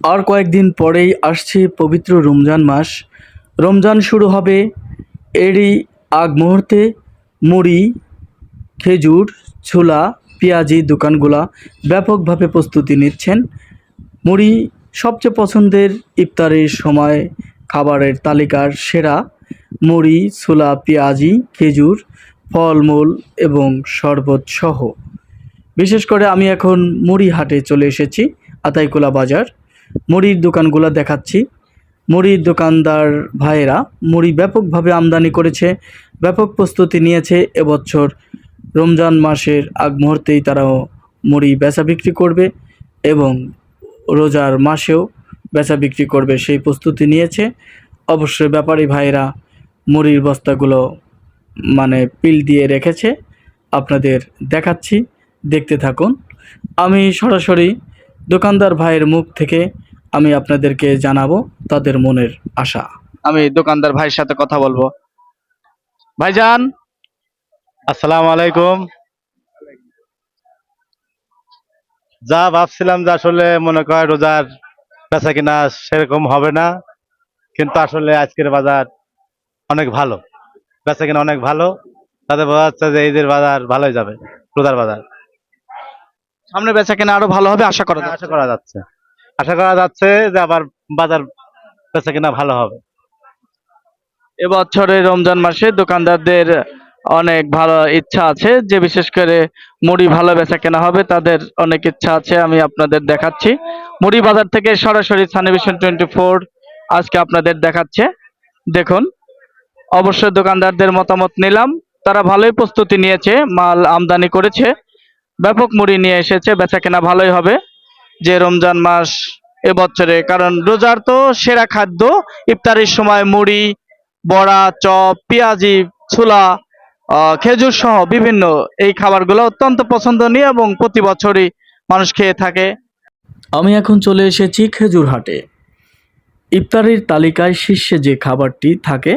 আর কয়েকদিন পরেই আসছে পবিত্র রমজান মাস। রমজান শুরু হবে এরই আগ মুহূর্তে। মুড়ি, খেজুর, ছোলা, পেঁয়াজি দোকানগুলা ব্যাপকভাবে প্রস্তুতি নিচ্ছেন। মুড়ি সবচেয়ে পছন্দের ইফতারের সময় খাবারের তালিকার সেরা। মুড়ি, ছোলা, পেঁয়াজি, খেজুর, ফলমূল এবং শরবত সহ। বিশেষ করে আমি এখন মুড়ি হাটে চলে এসেছি, আতাইকুলা বাজার। মুড়ির দোকানগুলো দেখাচ্ছি। মুড়ির দোকানদার ভাইয়েরা মুড়ি ব্যাপকভাবে আমদানি করেছে, ব্যাপক প্রস্তুতি নিয়েছে এবছর রমজান মাসের আগ মুহূর্তেই তারাও মুড়ি বেচা বিক্রি করবে এবং রোজার মাসেও বেচা বিক্রি করবে সেই প্রস্তুতি নিয়েছে। অবশ্যই ব্যাপারী ভাইয়েরা মুড়ির বস্তাগুলো মানে পিল দিয়ে রেখেছে। আপনাদের দেখাচ্ছি, দেখতে থাকুন। আমি সরাসরি দোকানদার ভাইয়ের মুখ থেকে আমি আপনাদেরকে জানাব তাদের মনের আশা। আমি দোকানদার ভাইয়ের সাথে কথা বলব। ভাইজান আসসালামু আলাইকুম। যা ভাবছিলাম যে আসলে মনে কর রোজার বেচা কিনা সেরকম হবে না কিন্তু আসলে আজকের বাজার অনেক ভালো। বেচা কিনা অনেক ভালো তাতে বোঝা যাচ্ছে যে ঈদের বাজার ভালোই যাবে রোজার বাজার। সামনে বেচা কেনা আরও ভালো হবে আশা করা আশা করা যাচ্ছে। আশা করা যাচ্ছে যে আবার বাজার বেচা কিনা ভালো হবে। এবছরে রমজান মাসে দোকানদারদের অনেক ভালো ইচ্ছা আছে, যে বিশেষ করে মুড়ি ভালো বেচা কেনা হবে তাদের অনেক ইচ্ছা আছে, আমি আপনাদের দেখাচ্ছি। মুড়ি বাজার থেকে সরাসরি সানিভিশন টোয়েন্টি ফোর আজকে আপনাদের দেখাচ্ছে। দেখুন অবশ্যই দোকানদারদের মতামত নিলাম, তারা ভালোই প্রস্তুতি নিয়েছে, মাল আমদানি করেছে, ব্যাপক মুড়ি নিয়ে এসেছে, বেচা কেনা ভালোই হবে। যে রমজান মাস এবছরে, কারণ রোজার তো সেরা খাদ্য ইফতারির সময় মুড়ি, বড়া, চপ, পেঁয়াজি, ছোলা খেজুর সহ বিভিন্ন এই খাবারগুলো অত্যন্ত পছন্দনীয় এবং প্রতি বছরই মানুষ খেয়ে থাকে। আমি এখন চলে এসেছি খেজুর হাটে। ইফতারির তালিকায় শীর্ষে যে খাবারটি থাকে,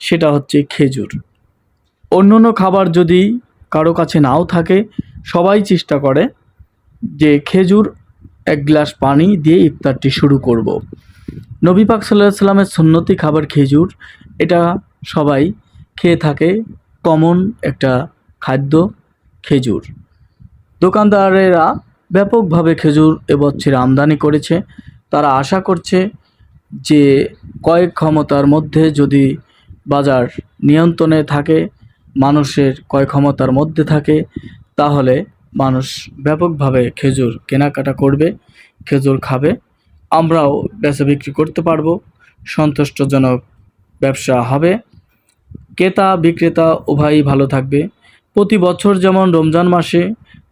সেটা হচ্ছে খেজুর। অন্যান্য খাবার যদি কারও কাছে নাও থাকে, সবাই চেষ্টা করে যে খেজুর এক গ্লাস পানি দিয়ে ইফতারটি শুরু করব। নবী পাক সাল্লাহ সাল্লামের সুন্নতি খাবার খেজুর, এটা সবাই খেয়ে থাকে, কমন একটা খাদ্য খেজুর দোকানদারেরা ব্যাপকভাবে খেজুর এবছর আমদানি করেছে তারা আশা করছে যে কয়েক ক্ষমতার মধ্যে যদি বাজার নিয়ন্ত্রণে থাকে, মানুষের ক্রয় ক্ষমতার মধ্যে থাকে, তাহলে মানুষ ব্যাপকভাবে খেজুর কেনাকাটা করবে, খেজুর খাবে, আমরাও বেচা বিক্রি করতে পারব, সন্তুষ্টজনক ব্যবসা হবে। ক্রেতা, বিক্রেতা উভয়ই ভালো থাকবে। প্রতি বছর যেমন রমজান মাসে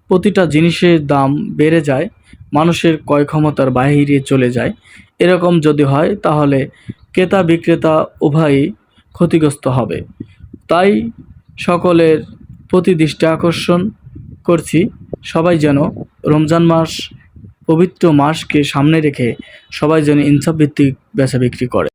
প্রতিটা জিনিসের দাম বেড়ে যায়, মানুষের ক্রয় ক্ষমতার বাইরে চলে যায়। এরকম যদি হয়, তাহলে ক্রেতা, বিক্রেতা উভয়ই ক্ষতিগ্রস্ত হবে। তাই সকলের প্রতি দৃষ্টি আকর্ষণ করছি, সবাই যেন রমজান মাস, পবিত্র মাসকে সামনে রেখে সবাই যেন ইনসাফ ভিত্তিক বেচা বিক্রি করে।